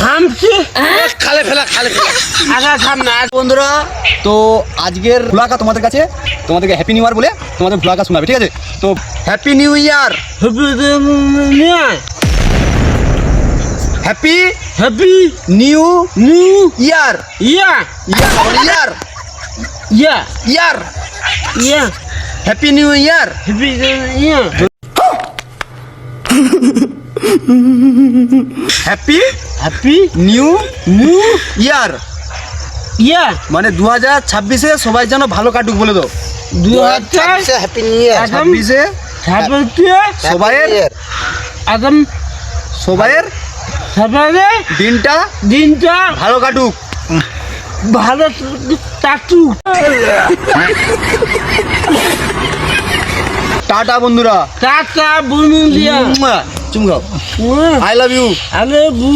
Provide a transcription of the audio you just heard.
হামছি খালে ফেলা খালে ফেলা আগা সামনে বন্ধুরা তো আজকের ভ্লাগা তোমাদের কাছে তোমাদেরকে হ্যাপি নিউ ইয়ার বলে তোমাদের ভ্লাগা শোনাবে ঠিক আছে তো happy new year happy new happy happy new new year yeah year year yeah year yeah happy new year happy yeah happy happy new new year yeah মানে দু হাজার ছাব্বিশে সবাই যেন ভালো কাটুক বলে দাও। দু হাজার হ্যাপি নিউ ইয়ার ছাব্বিশে সবাইয়ের আগাম সবাইয়ের দিনটা দিনটা ভালো কাটুক। ভালো টাটু টাটা বন্ধুরা। টাটা বুনুলিয়া চুম খাও I love you I love বু।